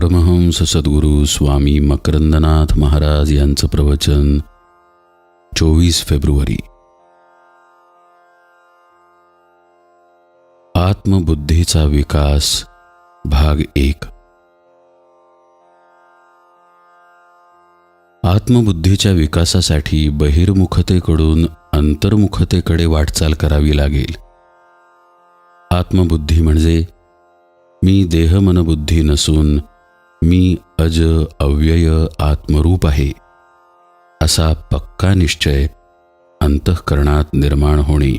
परमहंस सद्गुरू स्वामी मकरंदनाथ महाराज यांचं प्रवचन चोवीस फेब्रुवारी. आत्मबुद्धीचा विकास भाग एक. आत्मबुद्धीच्या विकासासाठी बहिर्मुखतेकडून अंतर्मुखतेकडे वाटचाल करावी लागेल. आत्मबुद्धी म्हणजे मी देहमनबुद्धी नसून मी अज अव्यय आत्मरूप आहे. असा पक्का निश्चय अंतःकरणात निर्माण होणे.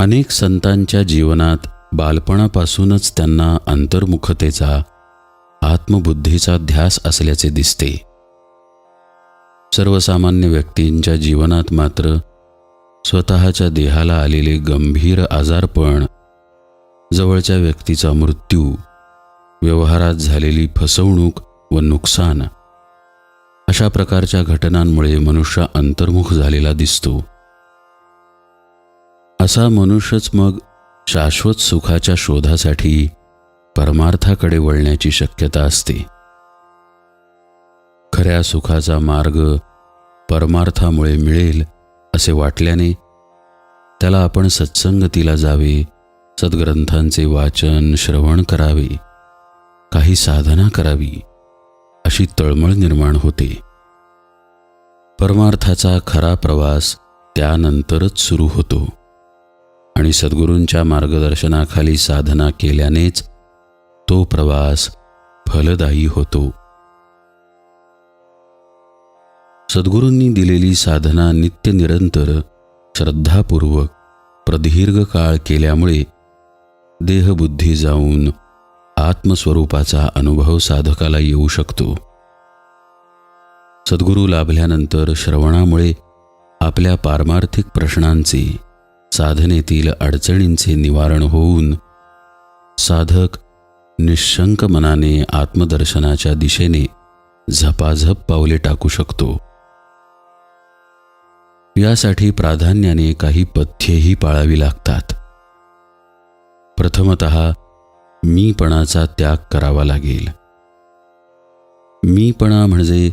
अनेक संतांच्या जीवनात बालपणापासूनच त्यांना अंतर्मुखतेचा आत्मबुद्धीचा ध्यास असल्याचे दिसते. सर्वसामान्य व्यक्तींच्या जीवनात मात्र स्वतःच्या देहाला आलेले गंभीर आजारपण जवळच्या व्यक्तीचा मृत्यू व्यवहारात झालेली फसवणूक व नुकसान. अशा प्रकारच्या घटनांमुळे मनुष्य अंतर्मुख झालेला दिसतो. असा मनुष्यच मग शाश्वत सुखाच्या शोधासाठी परमार्थाकडे वळण्याची शक्यता असते. खऱ्या सुखाचा मार्ग परमार्थामुळे मिळेल असे वाटल्याने त्याला आपण सत्संगतीला जावे सद्ग्रंथांचे वाचन श्रवण करावे. काही साधना करावी अशी तळमळ निर्माण होते. परमार्थाचा खरा प्रवास त्यानंतरच सुरू होतो. आणि सद्गुरूंच्या मार्गदर्शनाखाली साधना केल्यानेच तो प्रवास फलदायी होतो. सद्गुरूंनी दिलेली साधना नित्य निरंतर श्रद्धापूर्वक प्रदीर्घ काळ केल्यामुळे देहबुद्धी जाऊन आत्मस्वरूपाचा अनुभव साधकाला येऊ शकतो. सद्गुरू लाभल्यानंतर श्रवणामुळे आपल्या पारमार्थिक प्रश्नांचे साधनेतील अडचणींचे निवारण होऊन साधक निशंक मनाने आत्मदर्शनाच्या दिशेने झपाझप पावले टाकू शकतो. यासाठी प्राधान्याने काही पथ्येही पाळावी लागतात. प्रथमत मीपणाचा त्याग करावा लागेल. मीपणा म्हणजे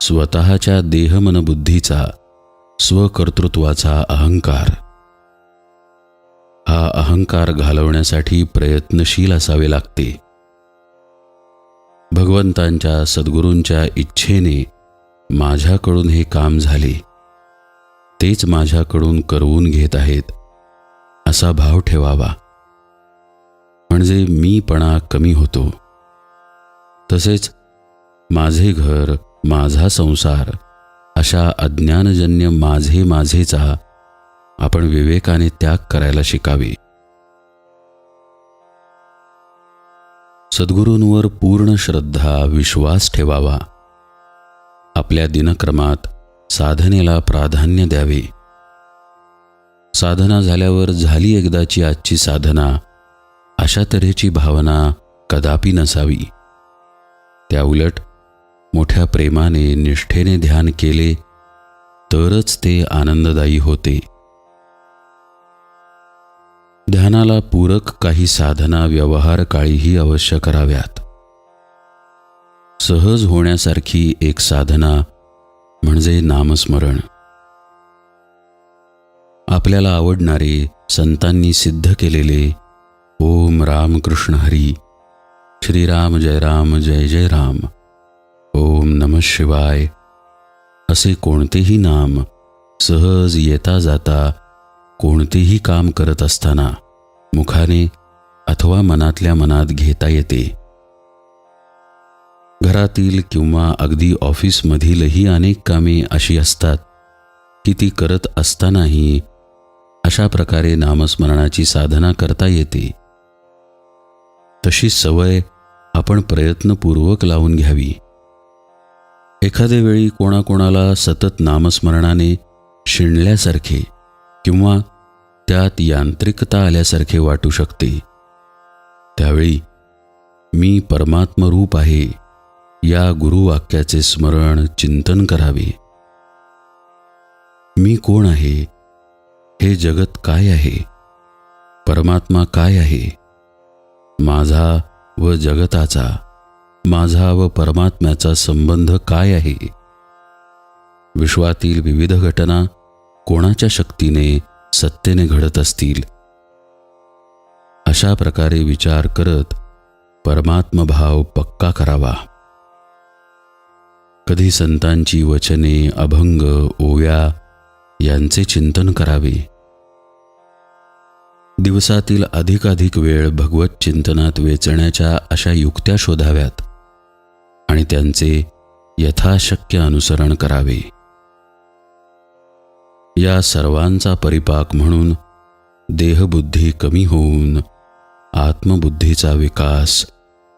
स्वतःच्या देहमनबुद्धीचा स्वकर्तृत्वाचा अहंकार. हा अहंकार घालवण्यासाठी प्रयत्नशील असावे लागते. भगवंतांच्या सद्गुरूंच्या इच्छेने माझ्याकडून हे काम झाले. तेच माझ्याकडून करवून घेत आहेत. असा भाव ठेवावा. म्हणजे मीपणा कमी होतो. तसेच माझे घर माझा संसार अशा अज्ञानजन्य माझे माझेचा आपण विवेकाने त्याग करायला शिकावे. सद्गुरूंवर पूर्ण श्रद्धा विश्वास ठेवावा. आपल्या दिनक्रमात साधनेला प्राधान्य द्यावे. साधना झाल्यावर झाली एकदाची आजची साधना अशा तऱ्हेची भावना कदापि नसावी. त्याउलट मोठ्या प्रेमाने निष्ठेने ध्यान केले तरच ते आनंददायी होते. ध्यानाला पूरक काही साधना व्यवहार काळीही अवश्य कराव्यात. सहज होण्यासारखी एक साधना म्हणजे नामस्मरण. आपल्याला आवडणारे संतांनी सिद्ध केलेले ओम राम कृष्ण हरी। श्रीराम जय राम जय जय राम। ओम नम शिवाय। असे कोणतेही नाम सहज येता जाता कोणतेही काम करत असताना मुखाने अथवा मनातल्या मनात घेता येते. घरातील किंवा अगदी ऑफिसमधीलही अनेक कामे अशी असतात की ती करत असतानाही अशा प्रकारे नामस्मरणाची साधना करता येते. तशी सवय आपण प्रयत्नपूर्वक लावून घ्यावी. एखाद्या वेळी कोणाकोणाला सतत नामस्मरणाने शिणल्यासारखे किंवा त्यात यांत्रिकता आल्यासारखे वाटू शकते. त्यावेळी मी परमात्मरूप आहे या गुरुवाक्याचे स्मरण चिंतन करावे. मी कोण आहे? हे जगत काय आहे? परमात्मा काय आहे? माझा व जगताचा माझा व परमात्म्याचा संबंध काय आहे? विश्वातील विविध घटना कोणाच्या शक्तीने सत्तेने घडत असतील? अशा प्रकारे विचार करत परमात्मभाव पक्का करावा. कधी संतांची वचने अभंग ओव्या यांचे चिंतन करावे. दिवसातील अधिकाधिक वेळ भगवत चिंतनात वेचण्याच्या अशा युक्त्या शोधाव्यात आणि त्यांचे यथाशक्य अनुसरण करावे. या सर्वांचा परिपाक म्हणून देहबुद्धी कमी होऊन आत्मबुद्धीचा विकास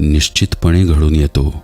निश्चितपणे घडून येतो.